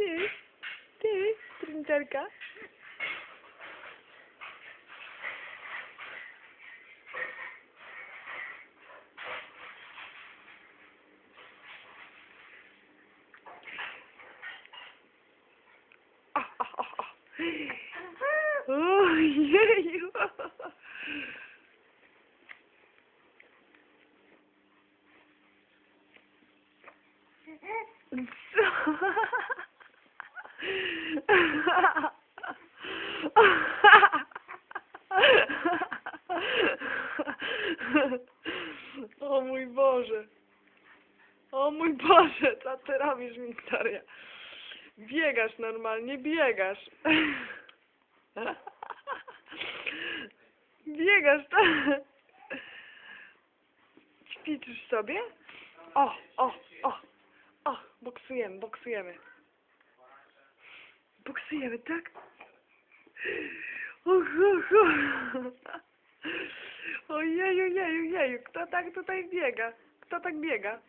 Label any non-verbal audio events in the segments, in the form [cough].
Ты, ты, принтерка. Ой-ой-ой. O. Mój Boże. O mój Boże, co ty robisz, Wiktoria? Biegasz normalnie, biegasz. Biegasz, tak? Ćwiczysz sobie? O, o, o, o, boksujemy, boksujemy. Boksujemy, tak? Uch. Ojeju, jeju, jeju, kto tak tutaj biega? Kto tak biega?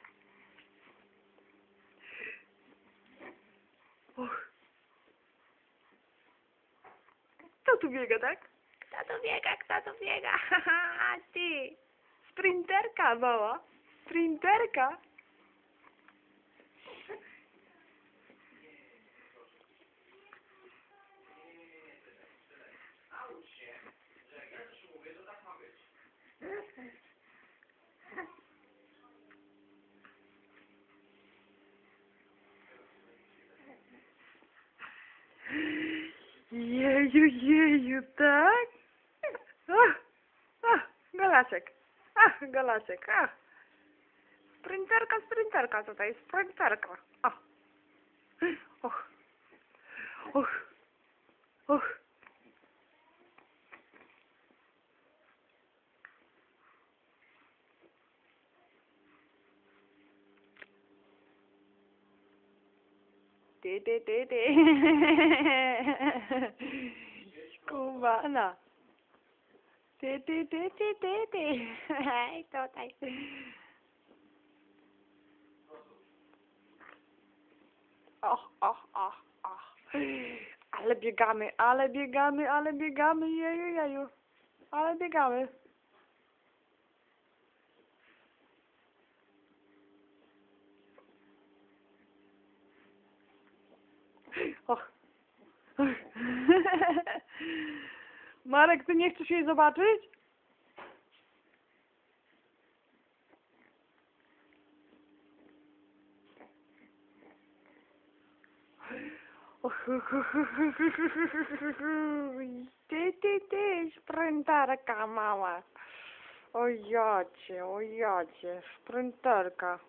Och. Kto tu biega, tak? Kto tu biega, kto tu biega? [laughs] Ty! Sprinterka mała! Sprinterka! jeju, jeju, tak? Ach, ach, galaczek, ach, galaczek, ach. Sprinterka, sprinterka tutaj, sprinterka. Ah. Och, och, och, och. Dee, dee, dee, dee. [laughs] ano? Te, te, te, te, te, te. Ito, tayo. Oh, oh, oh, oh. Ale biegamy, ale biegamy, ale biegamy, jeju, jeju. Ale biegamy. Och. Marek, ty nie chcesz jej zobaczyć? Ty, ty, ty, sprinterka mała. O jacie, sprinterka.